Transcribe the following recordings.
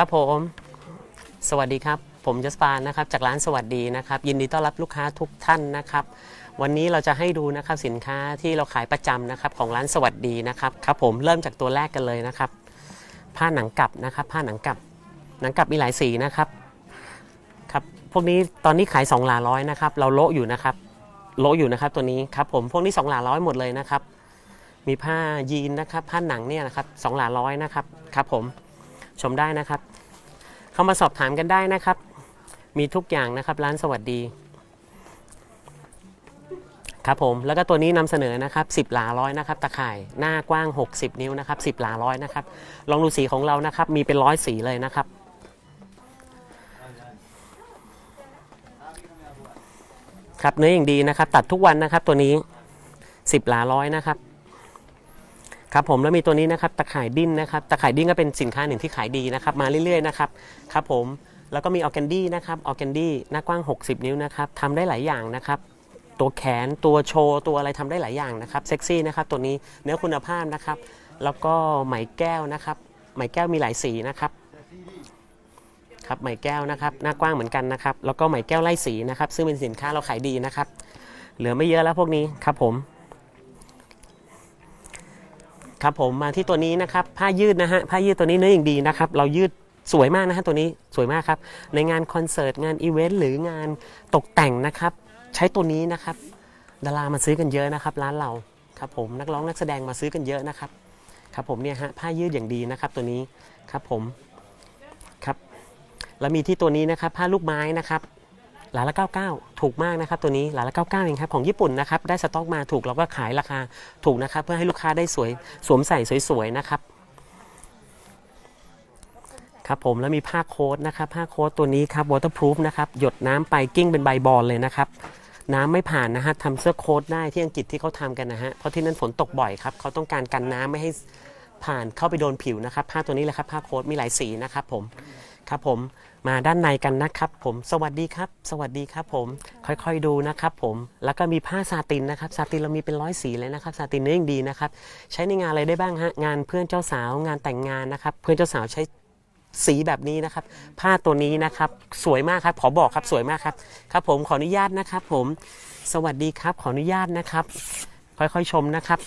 ครับผม สวัสดีครับ ผมจัสปานนะครับ จากร้านสวัสดีนะครับ ยินดีต้อนรับลูกค้าทุกท่านนะครับ วันนี้เราจะให้ดูนะครับสินค้าที่เราขายประจำนะครับของร้านสวัสดีนะครับครับ ผมเริ่มจากตัวแรกกันเลยนะครับ ผ้าหนังกลับนะครับ ผ้าหนังกลับ หนังกลับมีหลายสีนะครับครับ พวกนี้ตอนนี้ขาย2หลาร้อยนะครับ เราโละอยู่นะครับ โละอยู่นะครับตัวนี้ครับ ผมพวกนี้2หลาร้อยหมดเลยนะครับ มีผ้ายีนนะครับ ผ้าหนังเนี่ยนะครับสองหลาร้อยนะครับครับ ผมชมได้นะครับ เข้ามาสอบถามกันได้นะครับ มีทุกอย่างนะครับ ร้านสวัสดี ครับผมแล้วก็ตัวนี้นำเสนอนะครับ 10 หลาร้อยนะครับ ตะข่ายหน้ากว้าง 60 นิ้วนะครับ 10 หลาร้อยนะครับ ลองดูสีของเรานะครับ มีเป็นร้อยสีเลยนะครับครับเนื้ออย่างดีนะครับ ตัดทุกวันนะครับตัวนี้ 10 หลาร้อยนะครับ ครับผมแล้วมีตัวนี้นะครับตะข่ายดิ้นนะครับตะข่ายดิ้นก็เป็นสินค้าหนึ่งที่ขายดีนะครับมาเรื่อยๆนะครับครับผมแล้วก็มีออร์แกนดี้นะครับออร์แกนดี้หน้ากว้าง 60 นิ้วนะครับทำได้หลายอย่างนะครับตัวแขนตัวโชว์ตัวอะไรทำได้หลายอย่างนะครับเซ็กซี่นะครับตัวนี้เนื้อคุณภาพนะครับ แล้วก็ไหมแก้วนะครับไหมแก้วมีหลายสีนะครับครับไหมแก้วนะครับหน้ากว้างเหมือนกันนะครับแล้วก็ไหมแก้วไล่สีนะครับ ซึ่งเป็นสินค้าเราขายดีนะครับ เหลือไม่เยอะแล้วพวกนี้ครับผม ครับผมมาที่ตัวนี้นะครับผ้ายืดนะฮะผ้ายืดตัวนี้เนื้ออย่างดีนะครับเรายืดสวยมากนะฮะตัวนี้สวยมากครับในงานคอนเสิร์ตงานอีเวนต์หรืองานตกแต่งนะครับ ใช้ตัวนี้นะครับ ดารามาซื้อกันเยอะนะครับ ร้านเราครับผมนักร้องนักแสดงมาซื้อกันเยอะนะครับ ครับผมเนี่ยฮะผ้ายืดอย่างดีนะครับตัวนี้ครับผมครับแล้วมีที่ตัวนี้นะครับผ้าลูกไม้นะครับ หลาละ 99 ถูกมากนะครับตัวนี้หลาละ 99 เองครับของญี่ปุ่นนะครับได้สต็อกมาถูกเราก็ขายราคาถูกนะครับ เพื่อให้ลูกค้าได้สวยสวมใส่สวยๆนะครับครับผมแล้วมีผ้าโค้ทนะครับผ้าโค้ทตัวนี้ครับ waterproof นะครับหยดน้ำไปกิ้งเป็นใบบอลเลยนะครับน้ำไม่ผ่านนะฮะทำเสื้อโค้ทได้ที่อังกฤษที่เขาทำกันนะฮะเพราะที่นั่นฝนตกบ่อยครับเขาต้องการกันน้ำไม่ให้ผ่านเข้าไปโดนผิวนะครับผ้าตัวนี้แหละครับผ้าโค้ทมีหลายสีนะครับผม ครับผมมาด้านในกันนะครับผมสวัสดีครับ สวัสดีครับผมค่อยๆดูนะครับผมแล้วก็มีผ้าซาตินนะครับซาตินเรามีเป็นร้อยสีเลยนะครับซาตินเนื้ออย่งดีนะครับใช้ในงานอะไรได้บ้างฮะงานเพื่อนเจ้าสาวงานแต่งงานนะครับ เพื่อนเจ้าสาวใช้สีแบบนี้นะครับ ผ้าตัวนี้นะครับสวยมากครับ ขอบอกครับสวยมากครับครับ ผมขออนุญาตนะครับ ผมสวัสดีครับ ขออนุญาตนะครับ ค่อยๆชมนะครับ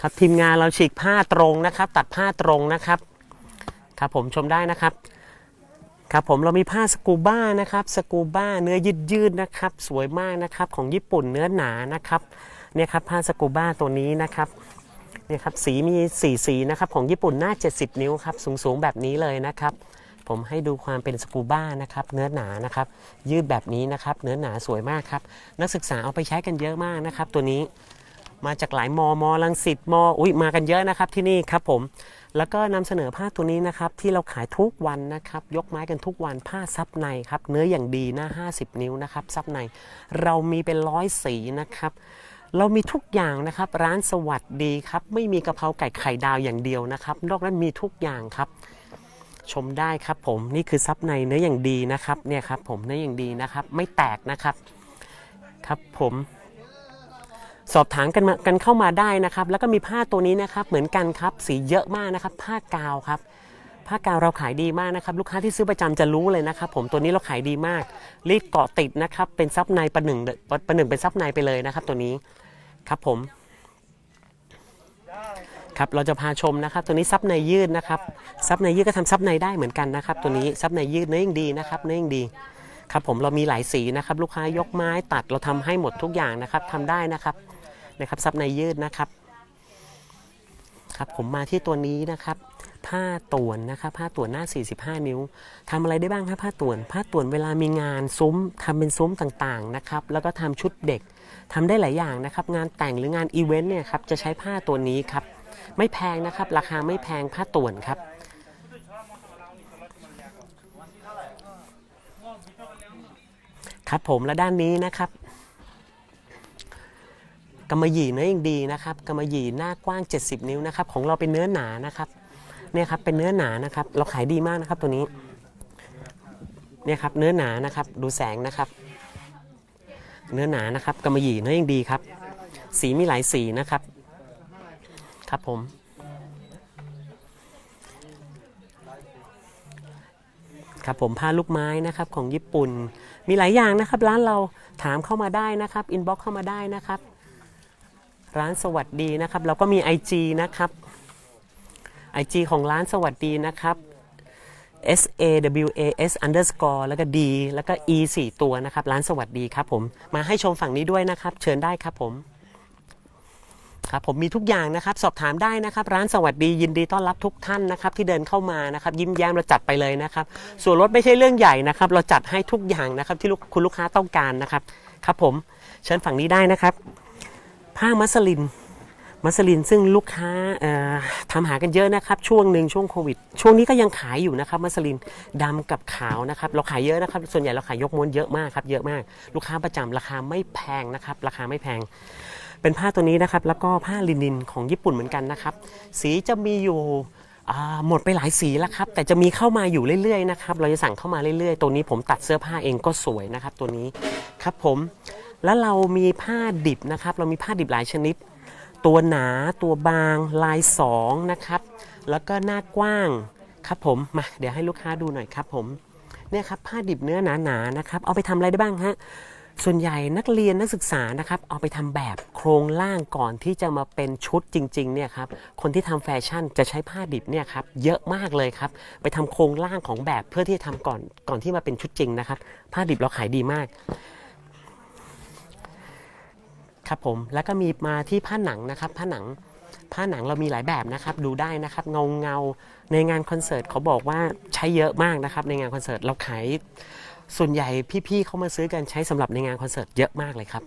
ครับทีมงานเราฉีกผ้าตรงนะครับ ตัดผ้าตรงนะครับ ครับผมชมได้นะครับครับผมเรามีผ้าสกูบ้านะครับสกูบ้าเนื้อยืดยืดๆนะครับ สวยมากนะครับของญี่ปุ่นเนื้อหนานะครับเนี่ยครับผ้าสกูบ้าตัวนี้นะครับเนี่ยครับสีมีสีสีนะครับของญี่ปุ่นหน้า 70 นิ้วครับสูงๆแบบนี้เลยนะครับ ผมให้ดูความเป็นสกูบ้านะครับเนื้อหนานะครับยืดแบบนี้นะครับ เนื้อหนาสวยมากครับนักศึกษาเอาไปใช้กันเยอะมากนะครับ ตัวนี้ มาจากหลายมอมอลังสิตมออุ้ยมากันเยอะนะครับที่นี่ครับผมแล้วก็นำเสนอผ้าตัวนี้นะครับที่เราขายทุกวันนะครับยกไม้กันทุกวันผ้าซับในครับเนื้ออย่างดีหน้า 50 นิ้วนะครับซับใน เรามีเป็นร้อยสีนะครับเรามีทุกอย่างนะครับร้านสวัสดีครับไม่มีกะเพราไก่ไข่ดาวอย่างเดียวนะครับนอกนั้นมีทุกอย่างครับ ชมได้ครับผมนี่คือซับในเนื้ออย่างดีนะครับเนี่ยครับผมเนื้ออย่างดีนะครับไม่แตกนะครับครับผม สอบถามกันมากันเข้ามาได้นะครับ แล้วก็มีผ้าตัวนี้นะครับ เหมือนกันครับ สีเยอะมากนะครับ ผ้ากาวครับ ผ้ากาวเราขายดีมากนะครับ ลูกค้าที่ซื้อประจำจะรู้เลยนะครับ ผมตัวนี้เราขายดีมาก รีดเกาะติดนะครับ เป็นซับในประหนึ่งประหนึ่งเป็นซับในไปเลยนะครับ ตัวนี้ครับผมครับเราจะพาชมนะครับ ตัวนี้ซับในยืดนะครับซับในยืดก็ทำซับในได้เหมือนกันนะครับ ตัวนี้ซับในยืดเนื้อยังดีนะครับเนื้อยังดีครับผมเรามีหลายสีนะครับ ลูกค้ายกไม้ตัดเราทำให้หมดทุกอย่างนะครับทำได้นะครับ นะครับซับในยืดนะครับครับผมมาที่ตัวนี้นะครับผ้าต่วนนะครับผ้าต่วนหน้า 45 นิ้วทำอะไรได้บ้างครับผ้าต่วนผ้าต่วนเวลามีงานซุ้มทำเป็นซุ้มต่างๆนะครับแล้วก็ทำชุดเด็กทำได้หลายอย่างนะครับงานแต่งหรืองานอีเวนต์เนี่ยครับจะใช้ผ้าตัวนี้ครับไม่แพงนะครับ ราคาไม่แพงผ้าต่วนครับครับผมและด้านนี้นะครับ กำมะหยี่เนื้อยังดีนะครับกำมะหยี่หน้ากว้าง 70 นิ้วนะครับของเราเป็นเนื้อหนานะครับเนี่ยครับเป็นเนื้อหนานะครับเราขายดีมากนะครับตัวนี้เนี่ยครับเนื้อหนานะครับดูแสงนะครับ เนื้อหนานะครับกำมะหยี่เนื้อยังดีครับ สีมีหลายสีนะครับครับผมครับผมผ้าลูกไม้นะครับของญี่ปุ่น มีหลายอย่างนะครับ ร้านเราถามเข้ามาได้นะครับอินบ็อกเข้ามาได้นะครับ ร้านสวัสดีนะครับเราก็มี IG นะครับ IG ของร้านสวัสดีนะครับ S A W A S underscore แล้วก็ D แล้วก็ E 4 ตัวนะครับ ร้านสวัสดีครับผม มาให้ชมฝั่งนี้ด้วยนะครับ เชิญได้ครับผม ครับผมมีทุกอย่างนะครับ สอบถามได้นะครับ ร้านสวัสดียินดีต้อนรับทุกท่านนะครับ ที่เดินเข้ามานะครับ ยิ้มแย้มเราจัดไปเลยนะครับ ส่วนลดไม่ใช่เรื่องใหญ่นะครับ เราจัดให้ทุกอย่างนะครับที่คุณลูกค้าต้องการนะครับ ครับผม เชิญฝั่งนี้ได้นะครับ ผ้ามัสลิน มัสลินซึ่งลูกค้าทำหากันเยอะนะครับช่วงหนึ่งช่วงโควิด ช่วงนี้ก็ยังขายอยู่นะครับมัสลินดำกับขาวนะครับเราขายเยอะนะครับ ส่วนใหญ่เราขายยกม้วนเยอะมากครับเยอะมาก ลูกค้าประจำราคาไม่แพงนะครับราคาไม่แพง เป็นผ้าตัวนี้นะครับแล้วก็ผ้าลินินของญี่ปุ่นเหมือนกันนะครับ สีจะมีอยู่หมดไปหลายสีแล้วครับ แต่จะมีเข้ามาอยู่เรื่อยๆนะครับเราจะสั่งเข้ามาเรื่อยๆ ตัวนี้ผมตัดเสื้อผ้าเองก็สวยนะครับ ตัวนี้ครับผม แล้วเรามีผ้าดิบนะครับ เรามีผ้าดิบหลายชนิด ตัวหนาตัวบางลายสองนะครับ แล้วก็หน้ากว้างครับผมมาเดี๋ยวให้ลูกค้าดูหน่อยครับผมเนี่ยครับผ้าดิบเนื้อหนาๆนะครับ เอาไปทำอะไรได้บ้างฮะส่วนใหญ่นักเรียนนักศึกษานะครับ เอาไปทำแบบโครงล่างก่อนที่จะมาเป็นชุดจริงๆเนี่ยครับคนที่ทำแฟชั่นจะใช้ผ้าดิบเนี่ยครับเยอะมากเลยครับ ไปทำโครงล่างของแบบเพื่อที่จะทำก่อนก่อนที่มาเป็นชุดจริงนะครับ ผ้าดิบเราขายดีมาก ครับผมแล้วก็มีมาที่ผ้าหนังนะครับผ้าหนังผ้าหนังเรามีหลายแบบนะครับดูได้นะครับเงาเงาในงานคอนเสิร์ตเขาบอกว่าใช้เยอะมากนะครับในงานคอนเสิร์ตเราขายส่วนใหญ่พี่ๆเขามาซื้อกันใช้สำหรับในงานคอนเสิร์ตเยอะมากเลยครับ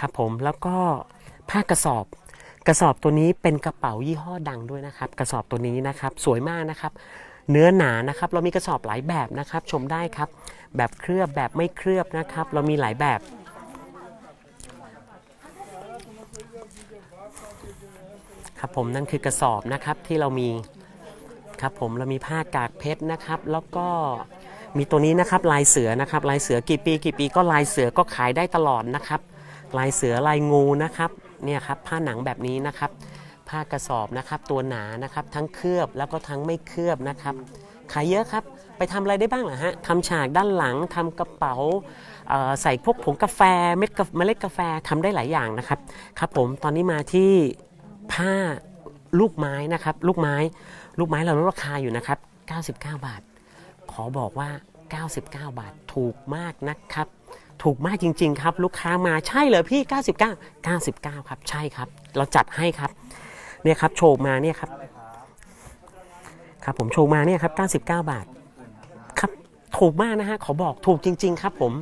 ครับผมแล้วก็ผ้ากระสอบ กระสอบตัวนี้เป็นกระเป๋ายี่ห้อดังด้วยนะครับ กระสอบตัวนี้นะครับสวยมากนะครับ เนื้อหนานะครับ เรามีกระสอบหลายแบบนะครับ ชมได้ครับ แบบเคลือบแบบไม่เคลือบนะครับ เรามีหลายแบบ ครับผมนั่นคือกระสอบนะครับที่เรามีครับผมเรามีผ้ากากเพชรนะครับ แล้วก็มีตัวนี้นะครับลายเสือนะครับลายเสือกี่ปีกี่ปีก็ลายเสือก็ขายได้ตลอดนะครับ ลายเสือลายงูนะครับเนี่ยครับผ้าหนังแบบนี้นะครับ ผ้ากระสอบนะครับตัวหนานะครับทั้งเคลือบแล้วก็ทั้งไม่เคลือบนะครับขายเยอะครับไปทำอะไรได้บ้างเหรอฮะทำฉากด้านหลังทำกระเป๋าใส่พวกผงกาแฟเม็ดเมล็ดกาแฟทำได้หลายอย่างนะครับครับผมตอนนี้มาที่ ผ้าลูกไม้นะครับ ลูกไม้ ลูกไม้เราลดราคาอยู่นะครับ 99 บาท ขอบอกว่า 99 บาทถูกมากนะครับ ถูกมากจริง ๆ ครับ ลูกค้ามาใช่เหรอพี่ 99 99 ครับ ใช่ครับ เราจัดให้ครับ เนี่ยครับโชว์มาเนี่ยครับ ครับผมโชว์มาเนี่ยครับ 99 บาท ครับ ถูกมากนะฮะ ขอบอกถูกจริง ๆ ครับผม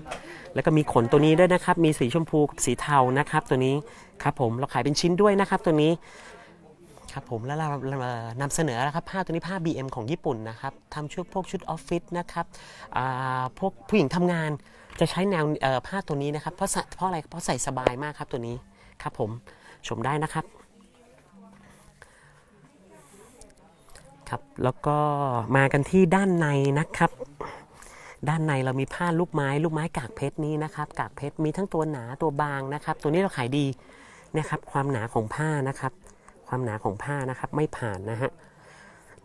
แล้วก็มีขนตัวนี้ด้วยนะครับ มีสีชมพูกับสีเทานะครับ ตัวนี้ครับผมเราขายเป็นชิ้นด้วยนะครับตัวนี้ครับผมแล้วเราเรานำเสนอนะครับผ้าตัวนี้ผ้า BM ของญี่ปุ่นนะครับทำชุดพวกชุดออฟฟิศนะครับพวกผู้หญิงทำงานจะใช้แนวผ้าตัวนี้นะครับเพราะเพราะอะไรเพราะใส่สบายมากครับตัวนี้ครับผมชมได้นะครับครับแล้วก็มากันที่ด้านในนะครับ ด้านในเรามีผ้าลูกไม้ ลูกไม้กากเพชรนี้นะครับ กากเพชรมีทั้งตัวหนาตัวบางนะครับ ตัวนี้เราขายดีนะครับ ความหนาของผ้านะครับ ความหนาของผ้านะครับไม่ผ่านนะฮะ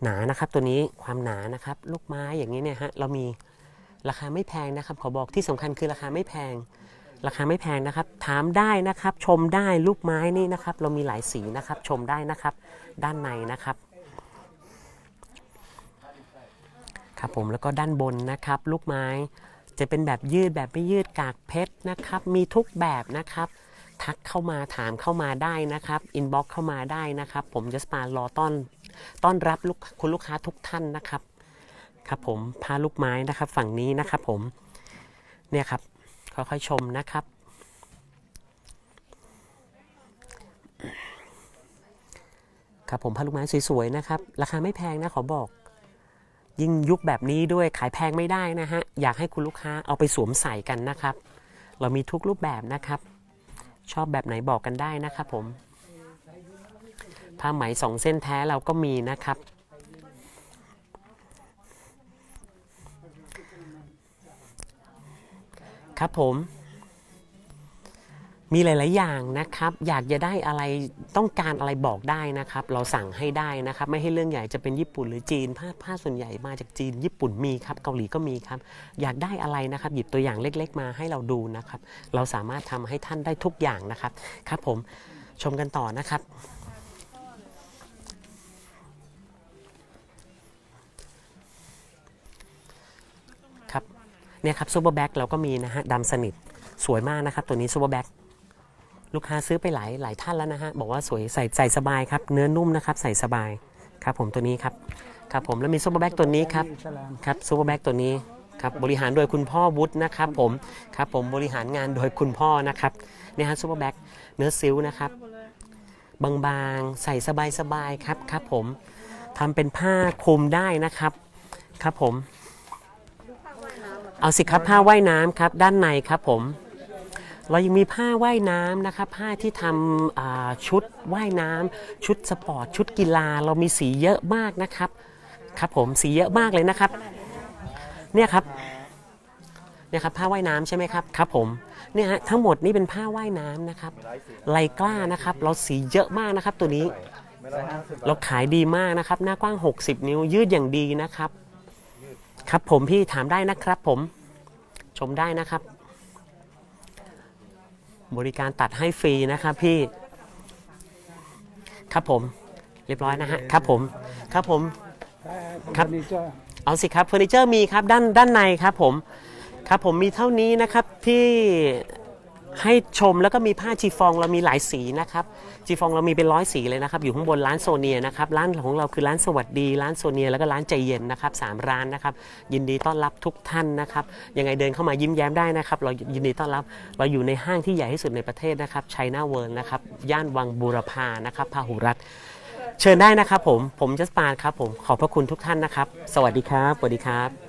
หนานะครับตัวนี้ความหนานะครับ ลูกไม้อย่างนี้เนี่ยฮะเรามีราคาไม่แพงนะครับ ขอบอกที่สำคัญคือราคาไม่แพง ราคาไม่แพงนะครับ ถามได้นะครับ ชมได้ลูกไม้นี่นะครับ เรามีหลายสีนะครับ ชมได้นะครับ ด้านในนะครับ ครับผมแล้วก็ด้านบนนะครับ ลูกไม้จะเป็นแบบยืดแบบไม่ยืดกากเพชรนะครับ มีทุกแบบนะครับ ทักเข้ามาถามเข้ามาได้นะครับอินบ็อกเข้ามาได้นะครับ ผมจะมารอต้อนต้อนรับลูกคุณลูกค้าทุกท่านนะครับ ครับผมพาลูกไม้นะครับ ฝั่งนี้นะครับผมเนี่ยครับค่อยๆชมนะครับครับผมพาลูกไม้สวยๆนะครับ ราคาไม่แพงนะขอบอก ยิ่งยุคแบบนี้ด้วยขายแพงไม่ได้นะฮะ อยากให้คุณลูกค้าเอาไปสวมใส่กันนะครับ เรามีทุกรูปแบบนะครับ ชอบแบบไหนบอกกันได้นะครับผมผ้าไหมสองเส้นแท้เราก็มีนะครับ ครับผม มีหลาย ๆ อย่างนะครับ อยากจะได้อะไรต้องการอะไรบอกได้นะครับ เราสั่งให้ได้นะครับ ไม่ให้เรื่องใหญ่จะเป็นญี่ปุ่นหรือจีน ผ้าผ้าส่วนใหญ่มาจากจีน ญี่ปุ่นมีครับเกาหลีก็มีครับ อยากได้อะไรนะครับ หยิบตัวอย่างเล็ก ๆ มาให้เราดูนะครับ เราสามารถทำให้ท่านได้ทุกอย่างนะครับ ครับผมชมกันต่อนะครับครับเนี่ยครับซูเปอร์แบ็กเราก็มีนะฮะดำสนิทสวยมากนะครับ ตัวนี้ซูเปอร์แบ็ก ลูกค้าซื้อไปหลายหลายท่านแล้วนะฮะบอกว่าสวยใส่ใส่สบายครับเนื้อนุ่มนะครับใส่สบายครับผมตัวนี้ครับครับผมแล้วมีซูเปอร์แบ็กตัวนี้ครับครับซูเปอร์แบ็กตัวนี้ครับบริหารโดยคุณพ่อวุฒินะครับผมครับผมบริหารงานโดยคุณพ่อนะครับเนี่ยฮะซูเปอร์แบ็กเนื้อซิลนะครับบางๆใส่สบายๆครับครับผมทำเป็นผ้าคลุมได้นะครับครับผม เอาสิครับผ้าว่ายน้ำครับด้านในครับผม เรายังมีผ้าว่ายน้ำนะครับผ้าที่ทำอ่าชุดว่ายน้ำชุดสปอร์ตชุดกีฬาเรามีสีเยอะมากนะครับครับผมสีเยอะมากเลยนะครับ เนี่ยครับเนี่ยครับผ้าว่ายน้ำใช่ไหมครับครับผมเนี่ยฮะทั้งหมดนี่เป็นผ้าว่ายน้ำนะครับไลกล้านะครับ เราสีเยอะมากนะครับตัวนี้ เราขายดีมากนะครับ หน้ากว้าง 60 นิ้วยืดอย่างดีนะครับ ครับผมพี่ถามได้นะครับผมชมได้นะครับ บริการตัดให้ฟรีนะครับพี่ครับผมเรียบร้อยนะฮะครับผมครับผมครับเฟอร์นิเจอร์เอาสิครับเฟอร์นิเจอร์มีครับด้านด้านในครับผมครับผมมีเท่านี้นะครับที่ ให้ชมแล้วก็มีผ้าชีฟองเรามีหลายสีนะครับชีฟองเรามีเป็นร้อยสีเลยนะครับอยู่ข้างบนร้านโซเนียนะครับร้านของเราคือร้านสวัสดี ร้านโซเนียแล้วก็ร้านใจเย็นนะครับสามร้านนะครับยินดีต้อนรับทุกท่านนะครับยังไงเดินเข้ามายิ้มแย้มได้นะครับเรายินดีต้อนรับเราอยู่ในห้างที่ใหญ่ที่สุดในประเทศนะครับไชน่าเวิร์นะครับย่านวังบูรพานะครับพาหุรัตเชิญได้นะครับผมผมจัสปานครับผมขอบพระคุณทุกท่านนะครับ สวัสดีครับสวัสดีครับ